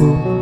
novo.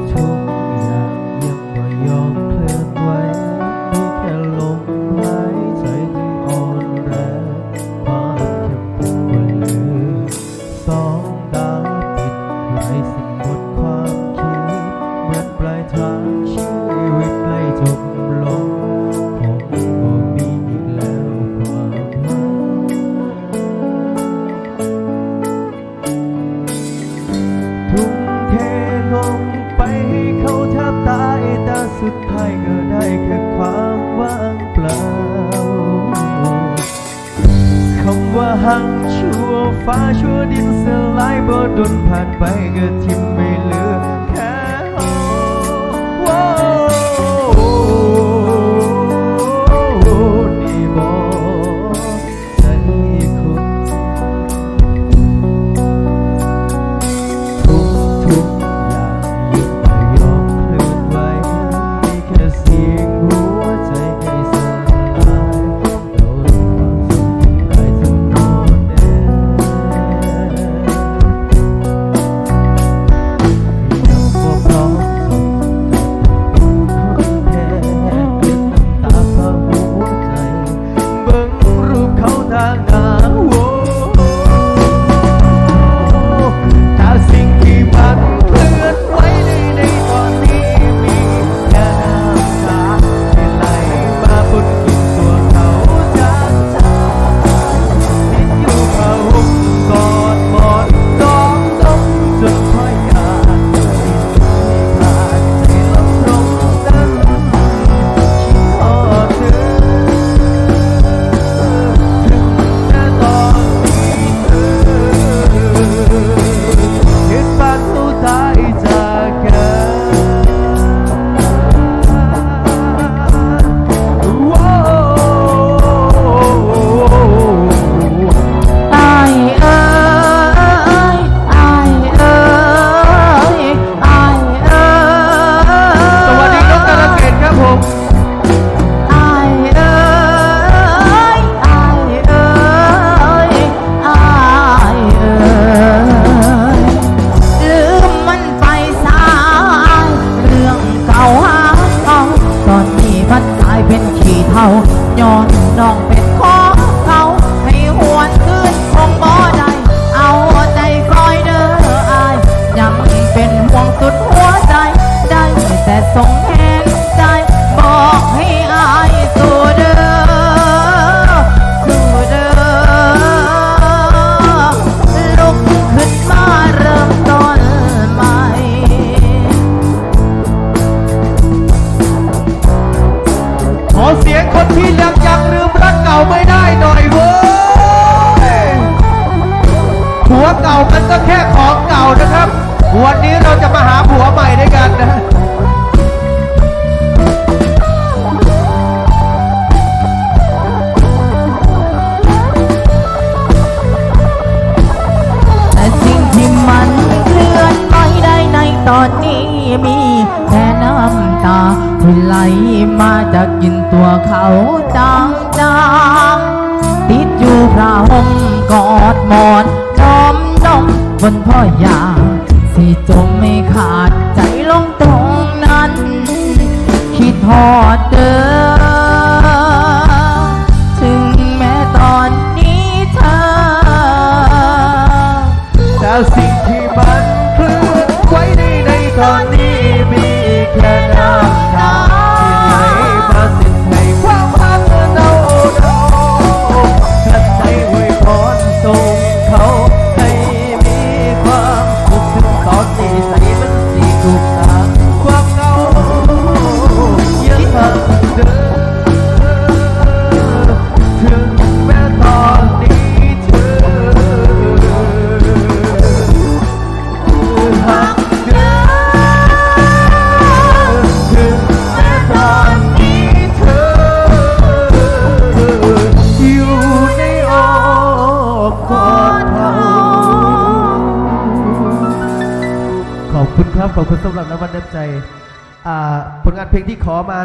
หังชั่วฟ้าชั่วดินสลายบ่ดนผ่านไปก็ทิ่มไขี่เท่าย้อนน้องเป็นของเขาให้หวนคืนคงบ่ได้เอาใจคอยเด้ออายยังเป็นห่วงสุดหัวใจ ได้แต่สง เอาเสียงคนที่ยังยังลืมรักเก่าไม่ได้หน่อยเว้ยหัวเก่ามันก็แค่ของเก่านะครับ มาจะกินตัวเขาจางจางติดอยู่พระห่มกอดหมอนน้อมน้อมบนพ่อยาสิจมไม่ขาดใจลงตรงนั้น คิดทอดเดิมถึงแม้ตอนนี้เธอเจ้าสิ ขอบคุณสำหรับน้ำมันน้ำใจผลงานเพลงที่ขอมา